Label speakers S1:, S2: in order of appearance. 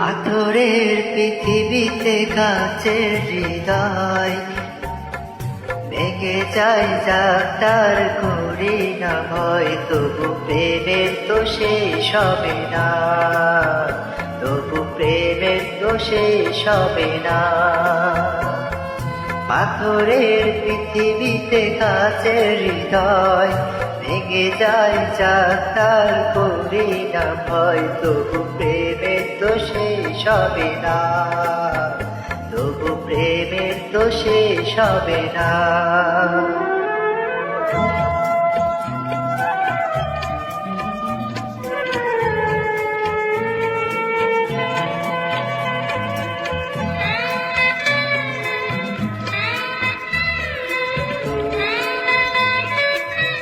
S1: আতরের পৃথিবীতে কাছের হৃদয় ভেঙে যায় যাত্রার করি না ভয় তবু প্রেমের তো শেষ হবে না। তবু প্রেমের তো শেষ হবে না। পাথরের পৃথিবীতে কাছের হৃদয় ভেঙে যায় যাত্রার করি না ভয় তবু প্রেমের তো শেষ হবে না। তবু প্রেমের তো শেষ হবে না।